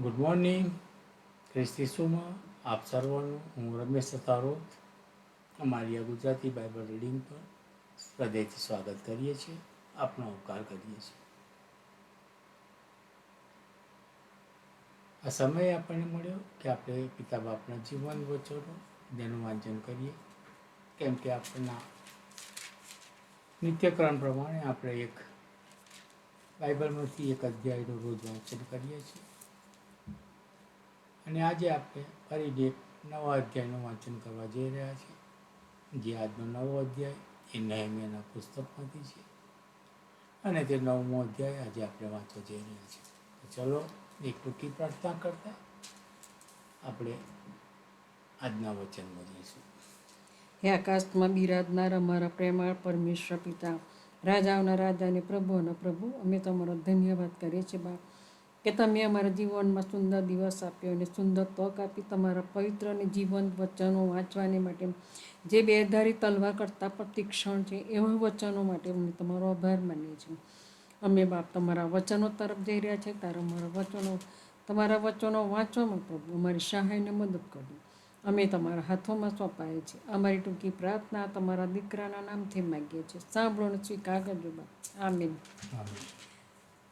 Good morning ખ્રિસ્તી સુમાં આપ સર્વનું, હું રમેશ સતારોત અમારી આ ગુજરાતી બાઇબલ રીડિંગ પર હૃદયથી સ્વાગત કરીએ છીએ. આપનો આવકાર કરીએ છીએ. આ સમય આપણને મળ્યો કે આપણે પિતા બાપના જીવન વચનો, તેનું વાંચન કરીએ. કેમ કે આપણના નિત્યક્રમ પ્રમાણે આપણે એક બાઇબલમાંથી એક અધ્યાયનું રોજ વાંચન કરીએ છીએ. અને આજે આપણે ફરી એક નવા અધ્યાયનું વાંચન કરવા જઈ રહ્યા છીએ. જે આજનો નવો અધ્યાય એ નહેમિયાના પુસ્તકમાંથી છે. અને તે નવમો અધ્યાય આજે આપણે વાંચવા જઈ રહ્યા છીએ. ચલો, એક ટૂંકી પ્રાર્થના કરતા આપણે આજના વચનમાં જઈશું. હે આકાશમાં બિરાજનાર અમારા પ્રેમાળ પરમેશ્વર પિતા, રાજાઓના રાજા અને પ્રભુઓના પ્રભુ, અમે તમારો ધન્યવાદ કરીએ છીએ બાપ. કે તમે અમારા જીવનમાં સુંદર દિવસ આપ્યો અને સુંદર તક આપી તમારા પવિત્ર અને જીવંત વચનો વાંચવાને માટે જે બેધારી તલવાર કરતાં પણ તીક્ષણ છે, એવા વચનો માટે અમે તમારો આભાર માનીએ છીએ અમે બાપ તમારા વચનો તરફ જઈ રહ્યા છે, તારા અમારા વચનો, તમારા વચનો વાંચવામાં પ્રભુ અમારી સહાયને મદદ કરજો અમે તમારા હાથોમાં સોંપાય છે. અમારી ટૂંકી પ્રાર્થના તમારા દીકરાના નામથી માગીએ છીએ. સાંભળો સ્વીકાર કરજો બાપ. આમીન.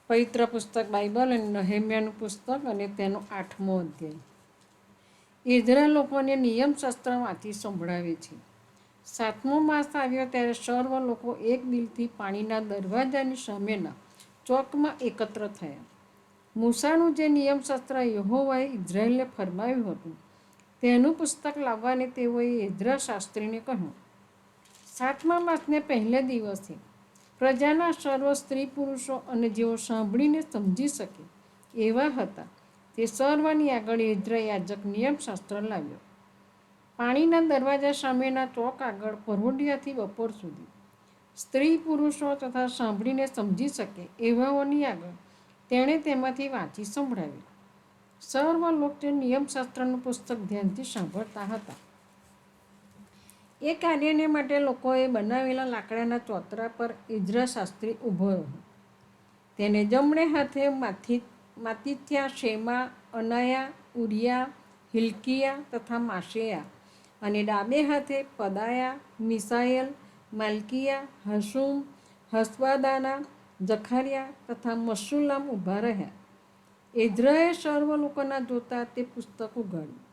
પવિત્ર પુસ્તક બાઇબલ અને નહેમ્યાનું પુસ્તક અને તેનો આઠમો અધ્યાય. ઇઝરાયલ લોકોને નિયમશાસ્ત્રમાંથી સંભળાવે છે. સાતમો માસ આવ્યો ત્યારે સર્વ લોકો એક દિલથી પાણીના દરવાજાની સામેના ચોકમાં એકત્ર થયા. મૂસાનું જે નિયમશાસ્ત્ર યહોવાએ ઇઝરાયલને ફરમાવ્યું હતું, તેનું પુસ્તક લાવવાને તેઓએ એઝરા શાસ્ત્રીને કહ્યું, સાતમા માસને પહેલે દિવસે પ્રજાના સર્વ સ્ત્રી પુરુષો અને જેઓ સાંભળીને સમજી શકે એવા હતા. તે સર્વની આગળ યાજક નિયમશાસ્ત્ર લાવ્યો. પાણીના દરવાજા સામેના ચોક આગળ પરોઢિયાથી બપોર સુધી. સ્ત્રી પુરુષો તથા સાંભળીને સમજી શકે એવાઓની આગળ તેણે તેમાંથી વાંચી સંભળાવી સર્વ લોકો નિયમશાસ્ત્રનું પુસ્તક ધ્યાનથી સાંભળતા હતા. એ કાર્યને માટે લોકોએ બનાવેલા લાકડાના ચોતરા પર ઇજરા શાસ્ત્રી ઊભો રહ્યો. તેને જમણે હાથે માથી, માતિથ્યા, શેમા, અનાયા, ઉરિયા, હિલકિયા તથા માશેયા અને ડાબે હાથે પદાયા, મિસાયલ, માલકિયા, હસુમ, હસવાદાના, જખારિયા તથા મસુલામ ઊભા રહ્યા. એઝરાએ સર્વ લોકોના જોતા તે પુસ્તક ઉગાડ્યું.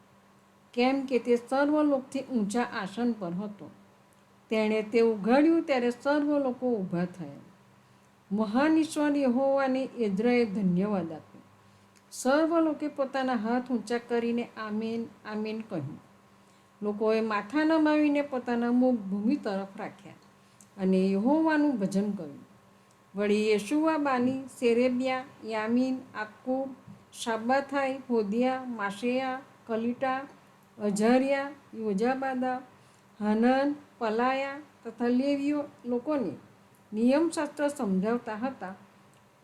કેમ કે તે સર્વ લોકથી ઊંચા આસન પર હતો. તેણે તે ઉઘાડ્યું ત્યારે સર્વ લોકો ઊભા થયા. મહાન ઈશ્વર યહોવાને એઝરાએ ધન્યવાદ આપ્યો. સર્વ લોકે પોતાના હાથ ઊંચા કરીને આમીન આમીન કહ્યું. લોકોએ માથા નમાવીને પોતાના મુખ ભૂમિ તરફ રાખ્યા અને યહોવાનું ભજન કર્યું. વળી યેશુવા બાની, સેરેબિયા, યામીન આક્કુબ શાબાથાઈ હોદિયા, માશેયા, કલિટા અઝારિયા યોજાબાદા હનન, પલાયા તથા લેવીઓ લોકોને નિયમશાસ્ત્ર સમજાવતા હતા.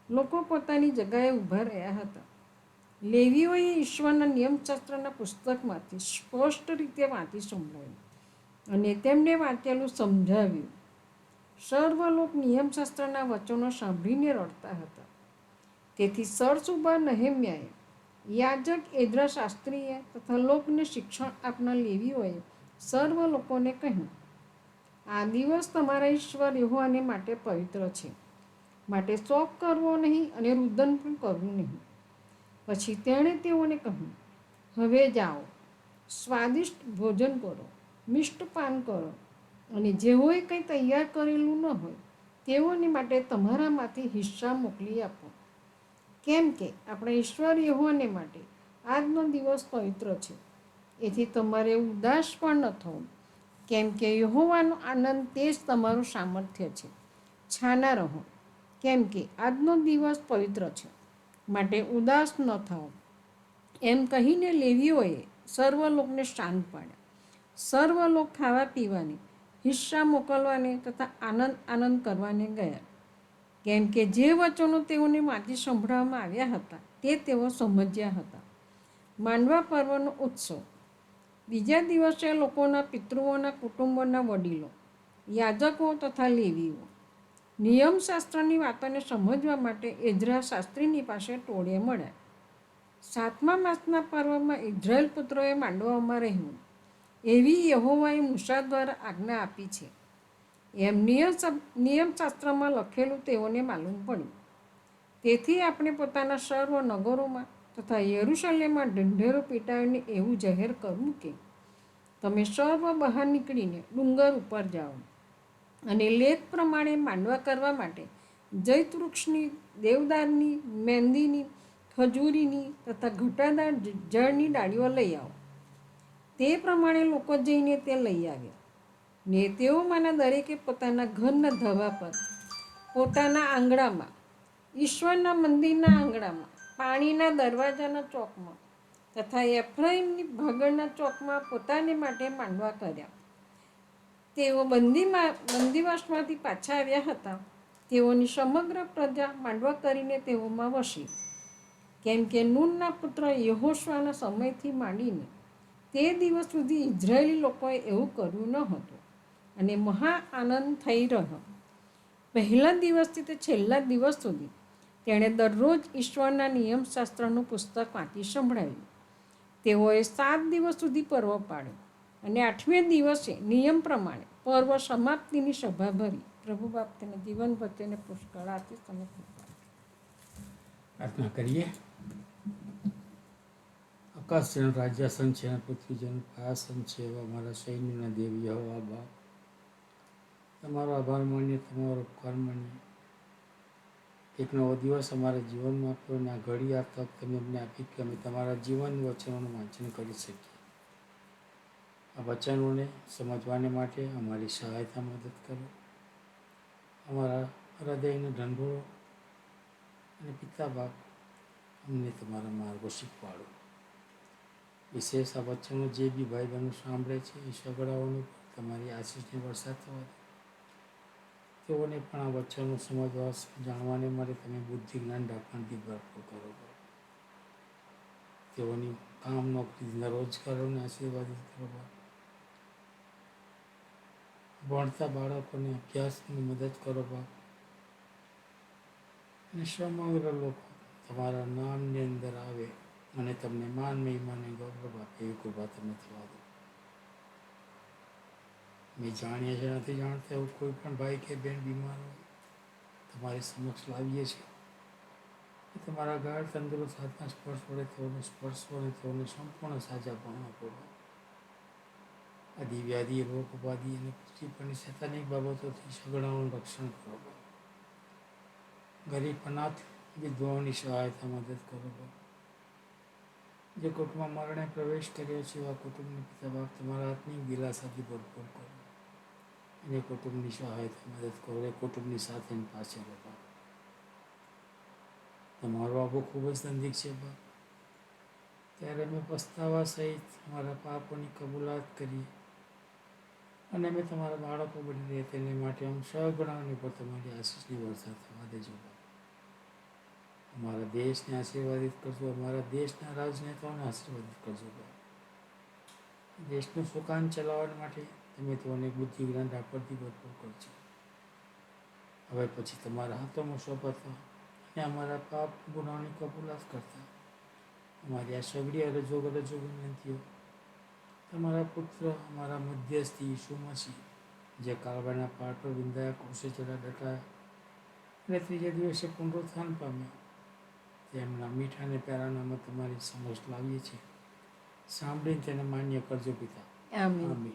લોકો પોતાની જગાએ ઊભા રહ્યા હતા. લેવીઓએ ઈશ્વરના નિયમશાસ્ત્રના પુસ્તકમાંથી સ્પષ્ટ રીતે વાંચી સંભળાવ્યું અને તેમને વાંચેલું સમજાવ્યું. સર્વ લોક નિયમશાસ્ત્રના વચનો સાંભળીને રડતા હતા. તેથી સરસુબા નહેમ્યાએ યાજક એદ્રા શાસ્ત્રીએ તથા લોકને શિક્ષણ આપનાર લેવીઓએ સર્વ લોકોને કહ્યું, આ દિવસ તમારા ઈશ્વર યહોવાને માટે પવિત્ર છે. માટે શોક કરવો નહીં અને રુદન પણ કરવું નહીં. પછી તેણે તેઓને કહ્યું, હવે જાઓ, સ્વાદિષ્ટ ભોજન કરો મિષ્ટપાન કરો અને જેઓએ કંઈ તૈયાર કરેલું ન હોય તેઓની માટે તમારામાંથી હિસ્સા મોકલી આપો. કેમ કે આપણે ઈશ્વર યહોવાને માટે આજનો દિવસ પવિત્ર છે. એથી તમારે ઉદાસ પણ ન થવું. કેમ કે યહોવાનો આનંદ તે જ તમારું સામર્થ્ય છે. છાના રહો. કેમ કે આજનો દિવસ પવિત્ર છે. માટે ઉદાસ ન થાઓ. એમ કહીને લેવીઓએ સર્વ લોકને શાંત પાડ્યા. સર્વ લોક ખાવા પીવાની, હિસ્સા મોકલવાને તથા આનંદ આનંદ કરવાને ગયા. કેમ કે જે વચનો તેઓને માથી સંભળાવવામાં આવ્યા હતા, તે તેઓ સમજ્યા હતા. માંડવા પર્વનો ઉત્સવ. બીજા દિવસે લોકોના પિતૃઓના કુટુંબોના વડીલો, યાજકો તથા લેવીઓ નિયમશાસ્ત્રની વાતોને સમજવા માટે એઝરા શાસ્ત્રીની પાસે ટોળે મળ્યા. સાતમા માસના પર્વમાં ઇઝરાયલ પુત્રોએ માંડવામાં રહેવું, એવી યહોવાએ મૂસા દ્વારા આજ્ઞા આપી છે. એમ નિયમ નિયમશાસ્ત્રમાં લખેલું તેઓને માલુમ પડ્યું. તેથી આપણે પોતાના સર્વ નગરોમાં તથા યરુશલેમમાં ઢંઢેરો પીટાવીને એવું જાહેર કરવું કે, તમે સર્વ બહાર નીકળીને ડુંગર ઉપર જાઓ અને લેખ પ્રમાણે માંડવા કરવા માટે જૈત વૃક્ષની દેવદારની, મહેંદીની, ખજૂરીની તથા ઘટાદાર જળની ડાળીઓ લઈ આવો. તે પ્રમાણે લોકો જઈને તે લઈ આવ્યા. ને તેઓમાંના દરેકે પોતાના ઘરના ધબા પર, પોતાના આંગણામાં, ઈશ્વરના મંદિરના આંગણામાં, પાણીના દરવાજાના ચોકમાં તથા એફ્રાઈમની ભાગળના ચોકમાં પોતાને માટે માંડવા કર્યા. તેઓ બંદીમાં, બંદીવાસમાંથી પાછા આવ્યા હતા. તેઓની સમગ્ર પ્રજા માંડવા કરીને તેઓમાં વસી. કેમ કે નૂનના પુત્ર યહોશવાના સમયથી માંડીને તે દિવસ સુધી ઇઝરાયેલી લોકોએ એવું કર્યું ન હતું. અને મહા આનંદ થઈ રહ્યો. પહેલા દિવસથી તે છેલ્લા દિવસ સુધી તેણે દરરોજ ઈશ્વરના નિયમશાસ્ત્રનું પુસ્તક વાંચી સંભળાવ્યું. તેઓએ સાત દિવસ સુધી પર્વ પાડ્યો અને આઠમે દિવસે નિયમ પ્રમાણે પર્વ સમાપ્તિની સભા ભરી. પ્રભુ બાપ તેને જીવન ભક્તિને પુષ્કળ આથી તમે પ્રાર્થના કરીએ. આકાશ છે રાજ્યાસન છે પૃથ્વી જેનું પાસન છે એવા સૈન્યના દેવી હવા બાપ. તમારો આભાર માનીએ, તમારો ઉપકાર માનીએ. એક નવો દિવસ અમારા જીવનમાં આપ્યો અને આ ઘડી આ તક તમે અમને આપી કે અમે તમારા જીવન વચનોનું વાંચન કરી શકીએ. આ વચનોને સમજવાને માટે અમારી સહાયતા મદદ કરો. અમારા હૃદયને ઢંઢોળો અને પિતા બાપ અમને તમારા માર્ગો શીખવાડો. વિશેષ આ વચનો જે બી ભાઈ બહેનો સાંભળે છે, એ સગડાઓને તમારી આશીષને વરસાદ થવા દો તેઓને પણ આ વચનો સમજવા જાણવાને માટે તમે બુદ્ધિ જ્ઞાન ઢાંકણથી ભરપૂર કરો તેઓની કામ નોકરી રોજગારોને આશીર્વાદિત કરો ભણતા બાળકોને અભ્યાસની મદદ કરો બાપ અને સમગ્ર લોકો તમારા નામની અંદર આવે અને તમને માન, મહિમાને ગૌરવ આપે એવી કૃપા તમે થવા દો મેં જાણીએ છે નથી જાણતા એવું કોઈ પણ ભાઈ કે બેન બીમાર હોય, તમારી સમક્ષ લાવીએ છીએ. તમારા ગાઢ, તંદુરસ્ત હાથના સ્પર્શ વડે તેઓને સ્પર્શો અને તેઓને સંપૂર્ણ સાજાપણું આપો આદિ વ્યાધિ રોગ ઉપાધિ અને પૃથ્વી પરની શૈતાનિક બાબતોથી સગડાઓનું રક્ષણ કરો. ગરીબ અનાથ, વિધવાઓની સહાયતા મદદ કરો. જે કુટુંબમાં મરણે પ્રવેશ કર્યો છે, એવા કુટુંબની પિતા બાપ તમારા આત્મિક દિલાસાથી ભરપૂર કરો. અને કુટુંબની સહાયતા મદદ કરો એ કુટુંબની સાથે એની પાસે રહો. તમારો આબો ખૂબ જ નજીક છે, બાપ. ત્યારે અમે પસ્તાવા સહિત અમારા પાપોની કબૂલાત કરી અને અમે તમારા બાળકો બની રહે તેને માટે હું સગણાની પર તમારી આશીષની વરસાદ થવા દેજો, બાપ. અમારા દેશને આશીર્વાદિત કરજો, અમારા દેશના રાજનેતાઓને આશીર્વાદિત કરજો, બાપ. દેશનું સુકાન ચલાવવા માટે તમે તેઓને બુદ્ધિ જ્ઞાન રાખવાથી ભરપૂર કરજો હવે પછી તમારા હાથોમાં સોંપાતા અને અમારા પાપ ગુનાઓની કબૂલાત કરતા. અમારી આ સગડી અરજો અરજો વિનંતીઓ. તમારા પુત્ર અમારા મધ્યસ્થી ઈસુ જે કાળવાના પહાડ પર વિંધાયા કૃષિ ચડા ડટાયા અને ત્રીજા દિવસે પુનરુત્થાન પામ્યા. તેમના મીઠા અને પ્યારા નામમાં તમારી સમક્ષ લાવીએ છીએ. સાંભળીને તેને માન્ય કરજો પિતા. આમીન.